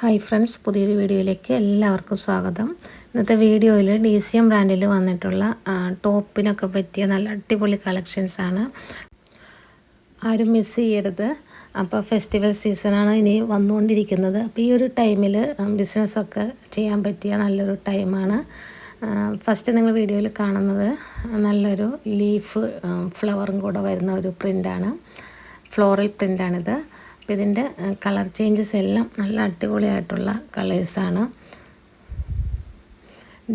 Hi friends പുതിയൊരു വീഡിയോയിലേക്ക് എല്ലാവർക്കും സ്വാഗതം. ഇന്നത്തെ വീഡിയോയിൽ ഡി സി എം ബ്രാൻഡിൽ വന്നിട്ടുള്ള ടോപ്പിനൊക്കെ പറ്റിയ നല്ല അടിപൊളി കളക്ഷൻസ് ആണ്. ആരും മിസ് ചെയ്യരുത്. അപ്പോൾ ഫെസ്റ്റിവൽ സീസണാണ് ഇനി വന്നുകൊണ്ടിരിക്കുന്നത്. അപ്പോൾ ഈ ഒരു ടൈമിൽ ബിസിനസ്സൊക്കെ ചെയ്യാൻ പറ്റിയ നല്ലൊരു ടൈമാണ് ഫസ്റ്റ് നിങ്ങൾ വീഡിയോയിൽ കാണുന്നത് നല്ലൊരു ലീഫ് ഫ്ലവറും കൂടെ വരുന്ന ഒരു പ്രിന്റാണ് ഫ്ലോറൽ പ്രിന്റാണിത് അപ്പോൾ ഇതിന്റെ കളർ ചേഞ്ചസ് എല്ലാം നല്ല അടിപൊളിയായിട്ടുള്ള കളേഴ്സാണ്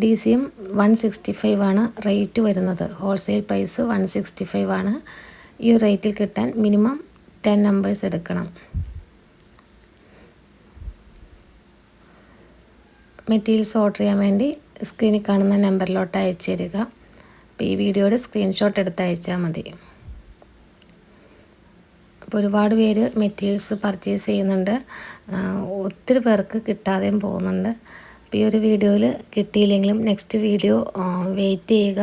D C M one sixty five ആണ് റേറ്റ് വരുന്നത്. Wholesale price one sixty five ആണ്. ഈ റേറ്റിൽ കിട്ടാൻ മിനിമം ടെൻ നമ്പേഴ്സ് എടുക്കണം. മെറ്റീരിയൽസ് ഓർഡർ ചെയ്യാൻ വേണ്ടി സ്ക്രീനിൽ കാണുന്ന നമ്പറിലോട്ട് അയച്ചു തരിക. അപ്പോൾ ഈ വീഡിയോയുടെ സ്ക്രീൻഷോട്ട് എടുത്ത് അയച്ചാൽ മതി. അപ്പോൾ ഒരുപാട് പേര് മെറ്റീരിയൽസ് പർച്ചേസ് ചെയ്യുന്നുണ്ട്. ഒത്തിരി പേർക്ക് കിട്ടാതെയും പോകുന്നുണ്ട്. അപ്പോൾ ഈ ഒരു വീഡിയോയിൽ കിട്ടിയില്ലെങ്കിലും നെക്സ്റ്റ് വീഡിയോ വെയിറ്റ് ചെയ്യുക.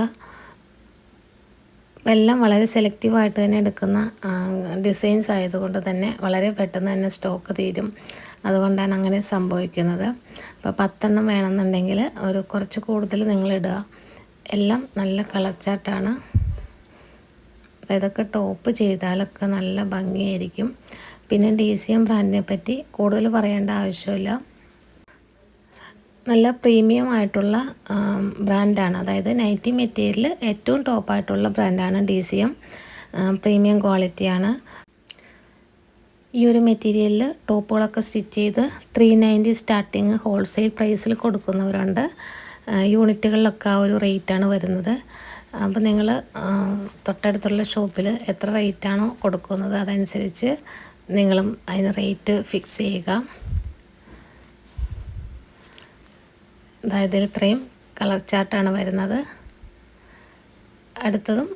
എല്ലാം വളരെ സെലക്റ്റീവായിട്ട് തന്നെ എടുക്കുന്ന ഡിസൈൻസ് ആയതുകൊണ്ട് തന്നെ വളരെ പെട്ടെന്ന് തന്നെ സ്റ്റോക്ക് തീരും. അതുകൊണ്ടാണ് അങ്ങനെ സംഭവിക്കുന്നത്. അപ്പോൾ പത്തെണ്ണം വേണമെന്നുണ്ടെങ്കിൽ ഒരു കുറച്ച് കൂടുതൽ നിങ്ങളിടുക എല്ലാം നല്ല കളർ ചാർട്ടാണ് ഇതൊക്കെ ടോപ്പ് ചെയ്താലൊക്കെ നല്ല ഭംഗിയായിരിക്കും. പിന്നെ ഡി സി എം ബ്രാൻഡിനെ പറ്റി കൂടുതൽ പറയേണ്ട ആവശ്യമില്ല. നല്ല പ്രീമിയം ആയിട്ടുള്ള ബ്രാൻഡാണ്. അതായത് നൈറ്റി മെറ്റീരിയൽ ഏറ്റവും ടോപ്പായിട്ടുള്ള ബ്രാൻഡാണ് ഡി സി എം പ്രീമിയം ക്വാളിറ്റിയാണ്. ഈ ഒരു മെറ്റീരിയലിൽ ടോപ്പുകളൊക്കെ സ്റ്റിച്ച് ചെയ്ത് ത്രീ നയന്റി സ്റ്റാർട്ടിങ് ഹോൾസെയിൽ പ്രൈസിൽ കൊടുക്കുന്നവരുണ്ട്. യൂണിറ്റുകളിലൊക്കെ ആ ഒരു റേറ്റാണ് വരുന്നത്. അപ്പോൾ നിങ്ങൾ തൊട്ടടുത്തുള്ള ഷോപ്പിൽ എത്ര റേറ്റാണോ കൊടുക്കുന്നത് അതനുസരിച്ച് നിങ്ങളും അതിന് റേറ്റ് ഫിക്സ് ചെയ്യുക. അതായത് ഇത്രയും കളർ ചാർട്ടാണ് വരുന്നത്. അടുത്തതും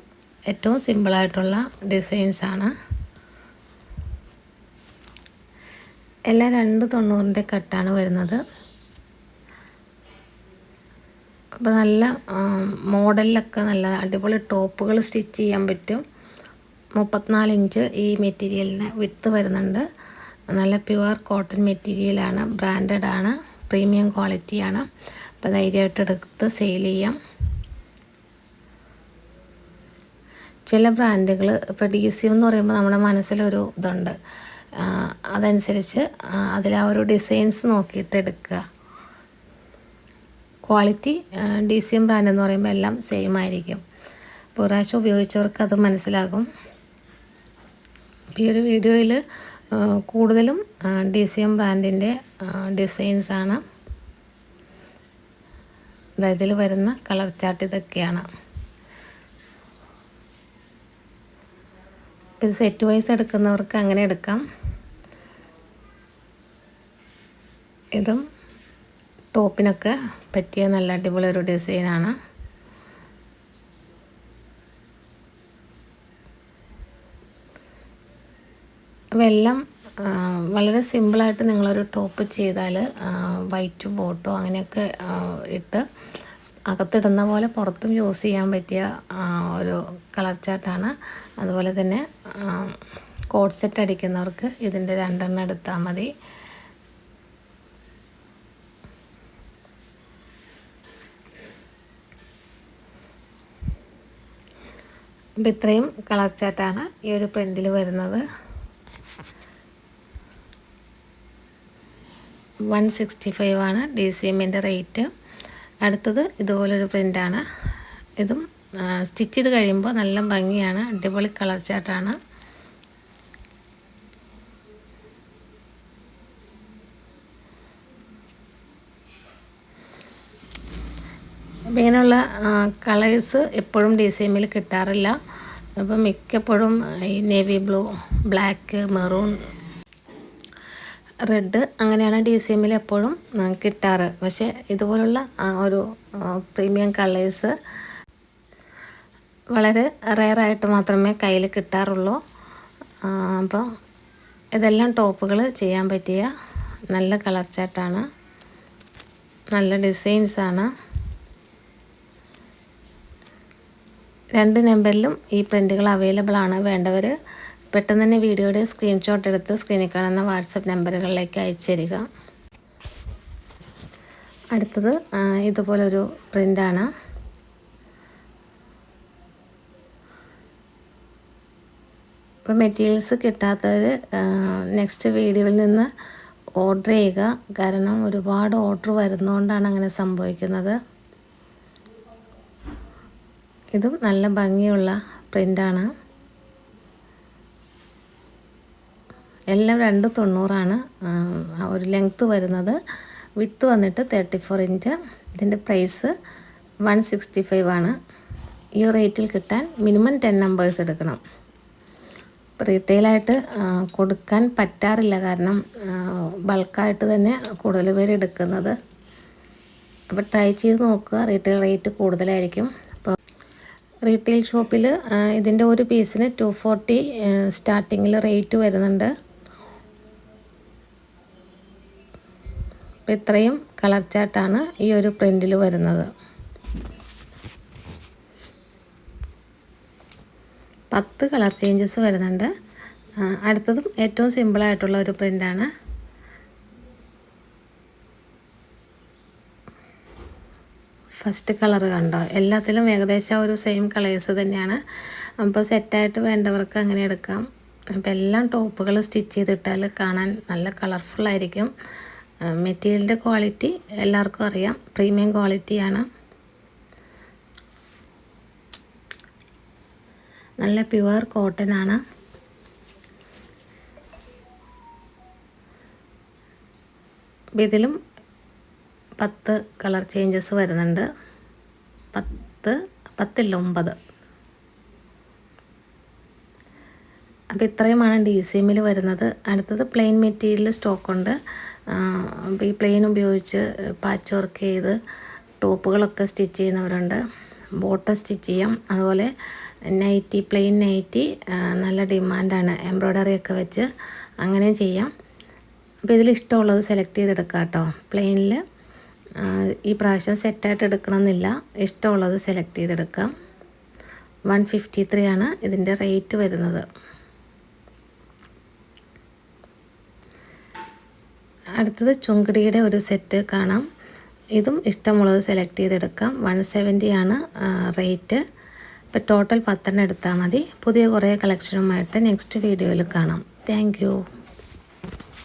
ഏറ്റവും സിമ്പിളായിട്ടുള്ള ഡിസൈൻസാണ്. എല്ലാം രണ്ട് തൊണ്ണൂറിന്റെ കട്ടാണ് വരുന്നത്. അപ്പോൾ നല്ല മോഡലിലൊക്കെ നല്ല അടിപൊളി ടോപ്പുകൾ സ്റ്റിച്ച് ചെയ്യാൻ പറ്റും. മുപ്പത്തിനാല് ഇഞ്ച് ഈ മെറ്റീരിയലിന് വിട്ട് വരുന്നുണ്ട്. നല്ല പ്യുവർ കോട്ടൺ മെറ്റീരിയലാണ് ബ്രാൻഡഡ് ആണ് പ്രീമിയം ക്വാളിറ്റിയാണ് അപ്പോൾ ധൈര്യമായിട്ട് എടുത്ത് സെയിൽ ചെയ്യാം. ചില ബ്രാൻഡുകൾ ഇപ്പോൾ ഡി സി എന്ന് പറയുമ്പോൾ നമ്മുടെ മനസ്സിലൊരു ഇതുണ്ട്. അതനുസരിച്ച് അതിൽ ആ ഒരു ഡിസൈൻസ് നോക്കിയിട്ട് എടുക്കുക. Quality D C M brand എന്ന് പറയുമ്പോൾ എല്ലാം സെയിം ആയിരിക്കും. അപ്പോൾ പ്രാവശ്യം ഉപയോഗിച്ചവർക്ക് അത് മനസ്സിലാകും. ഈ ഒരു വീഡിയോയിൽ കൂടുതലും ഡി സി എം ബ്രാൻഡിന്റെ ഡിസൈൻസാണ് അതായത് ഇതിൽ വരുന്ന കളർ ചാർട്ട് ഇതൊക്കെയാണ്. ഇത് സെറ്റ് വൈസ് എടുക്കുന്നവർക്ക് അങ്ങനെ എടുക്കാം. ഇതും ടോപ്പിനൊക്കെ പറ്റിയ നല്ല അടിപൊളി ഒരു ഡിസൈനാണ് ആ, വളരെ സിമ്പിളായിട്ട് നിങ്ങളൊരു ടോപ്പ് ചെയ്താൽ വൈറ്റ് ബോട്ടോ അങ്ങനെയൊക്കെ ഇട്ട് അകത്തിടുന്ന പോലെ പുറത്തും യൂസ് ചെയ്യാൻ പറ്റിയ ഒരു കളർ ചാർട്ടാണ് അതുപോലെ തന്നെ കോഡ് സെറ്റ് അടിക്കുന്നവർക്ക് ഇതിന്റെ രണ്ടെണ്ണം എടുത്താൽ മതി. അപ്പം ഇത്രയും കളർ ചാറ്റാണ് ഈ ഒരു പ്രിന്റിൽ വരുന്നത്. വൺ സിക്സ്റ്റി ഫൈവ് ആണ് ഡി സി എമ്മിന്റെ റേറ്റ് അടുത്തത് ഇതുപോലൊരു പ്രിന്റാണ് ഇതും സ്റ്റിച്ച് ചെയ്ത് കഴിയുമ്പോൾ നല്ല ഭംഗിയാണ് അടിപൊളി കളർ ചാർട്ടാണ് ഇങ്ങനെയുള്ള കളേഴ്സ് എപ്പോഴും ഡി സി എമ്മിൽ കിട്ടാറില്ല. അപ്പം മിക്കപ്പോഴും ഈ navy blue black maroon red അങ്ങനെയാണ് ഡി സി എമ്മിൽ എപ്പോഴും കിട്ടാറ്. പക്ഷേ ഇതുപോലുള്ള ഒരു പ്രീമിയം കളേഴ്സ് വളരെ റെയറായിട്ട് മാത്രമേ കയ്യിൽ കിട്ടാറുള്ളൂ. അപ്പോൾ ഇതെല്ലാം ടോപ്പുകൾ ചെയ്യാൻ പറ്റിയ നല്ല കളർ ചാട്ടാണ് നല്ല ഡിസൈൻസാണ്. രണ്ട് നമ്പറിലും ഈ പ്രിന്റുകൾ അവൈലബിൾ ആണ്. വേണ്ടവർ പെട്ടെന്ന് തന്നെ വീഡിയോയുടെ സ്ക്രീൻഷോട്ട് എടുത്ത് സ്ക്രീനിൽ കാണുന്ന വാട്സപ്പ് നമ്പറുകളിലേക്ക് അയച്ചു തരിക അടുത്തത് ഇതുപോലൊരു പ്രിന്റാണ് ഇപ്പോൾ മെറ്റീരിയൽസ് കിട്ടാത്തവർ നെക്സ്റ്റ് വീഡിയോയിൽ നിന്ന് ഓർഡർ ചെയ്യുക. കാരണം ഒരുപാട് ഓർഡർ വരുന്നതുകൊണ്ടാണ് അങ്ങനെ സംഭവിക്കുന്നത്. ഇതും നല്ല ഭംഗിയുള്ള പ്രിന്റാണ് എല്ലാം രണ്ട് തൊണ്ണൂറാണ്. ഒരു ലെങ്ത്ത് വരുന്നത്. വിട്ട് വന്നിട്ട് തേർട്ടി ഫോർ ഇഞ്ച് ഇതിന്റെ പ്രൈസ് വൺ സിക്സ്റ്റി ഫൈവ് ആണ് ഈ റേറ്റിൽ കിട്ടാൻ മിനിമം ടെൻ നമ്പേഴ്സ് എടുക്കണം. റീറ്റെയിലായിട്ട് കൊടുക്കാൻ പറ്റാറില്ല കാരണം ബൾക്കായിട്ട് തന്നെ കൂടുതൽ പേര് എടുക്കുന്നത്. അപ്പോൾ ട്രൈ ചെയ്ത് നോക്കുക റീറ്റെയിൽ റേറ്റ് കൂടുതലായിരിക്കും. റീറ്റെയിൽ ഷോപ്പിൽ ഇതിന്റെ ഒരു പീസിന് ടു ഫോർട്ടി സ്റ്റാർട്ടിങ്ങിൽ റേറ്റ് വരുന്നുണ്ട്. അപ്പോൾ ഇത്രയും കളർ ചാർട്ടാണ് ഈ ഒരു പ്രിന്റിൽ വരുന്നത്. പത്ത് കളർ ചേഞ്ചസ് വരുന്നുണ്ട്. അടുത്തതും ഏറ്റവും സിമ്പിളായിട്ടുള്ള ഒരു പ്രിന്റാണ് ഫസ്റ്റ് കളർ കണ്ടോ? എല്ലാത്തിലും ഏകദേശം ഒരു സെയിം കളേഴ്സ് തന്നെയാണ്. അപ്പോൾ സെറ്റായിട്ട് വേണ്ടവർക്ക് അങ്ങനെ എടുക്കാം. അപ്പോൾ എല്ലാം ടോപ്പുകൾ സ്റ്റിച്ച് ചെയ്തിട്ടാൽ കാണാൻ നല്ല കളർഫുള്ളായിരിക്കും മെറ്റീരിയലിന്റെ ക്വാളിറ്റി എല്ലാവർക്കും അറിയാം. പ്രീമിയം ക്വാളിറ്റിയാണ് നല്ല പ്യുവർ കോട്ടൺ ആണ്. ഇതിലും പത്ത് കളർ ചേഞ്ചസ് വരുന്നുണ്ട്. പത്ത് പത്തില്ല ഒമ്പത്. അപ്പോൾ ഇത്രയുമാണ് ഡി സി എമ്മിൽ വരുന്നത്. അടുത്തത് പ്ലെയിൻ മെറ്റീരിയൽ സ്റ്റോക്കുണ്ട് അപ്പോൾ ഈ പ്ലെയിൻ ഉപയോഗിച്ച് പാച്ച് വർക്ക് ചെയ്ത് ടോപ്പുകളൊക്കെ സ്റ്റിച്ച് ചെയ്യുന്നവരുണ്ട്. ബോട്ടം സ്റ്റിച്ച് ചെയ്യാം. അതുപോലെ നൈറ്റി പ്ലെയിൻ നൈറ്റി നല്ല ഡിമാൻഡാണ്. എംബ്രോയ്ഡറി ഒക്കെ വെച്ച് അങ്ങനെയും ചെയ്യാം. അപ്പോൾ ഇതിൽ ഇഷ്ടമുള്ളത് സെലക്ട് ചെയ്തെടുക്കാം കേട്ടോ പ്ലെയിനിൽ ഈ പ്രാവശ്യം സെറ്റായിട്ട് എടുക്കണമെന്നില്ല. ഇഷ്ടമുള്ളത് സെലക്ട് ചെയ്തെടുക്കാം വൺ ഫിഫ്റ്റി ത്രീ ആണ് ഇതിന്റെ റേറ്റ് വരുന്നത്. അടുത്തത് ചുങ്കടിയുടെ ഒരു സെറ്റ് കാണാം. ഇതും ഇഷ്ടമുള്ളത് സെലക്ട് ചെയ്തെടുക്കാം. വൺ സെവന്റി ആണ് റേറ്റ് ഇപ്പോൾ ടോട്ടൽ പത്തെണ്ണം എടുത്താൽ മതി. പുതിയ കുറേ കളക്ഷനുമായിട്ട് നെക്സ്റ്റ് വീഡിയോയിൽ കാണാം. താങ്ക്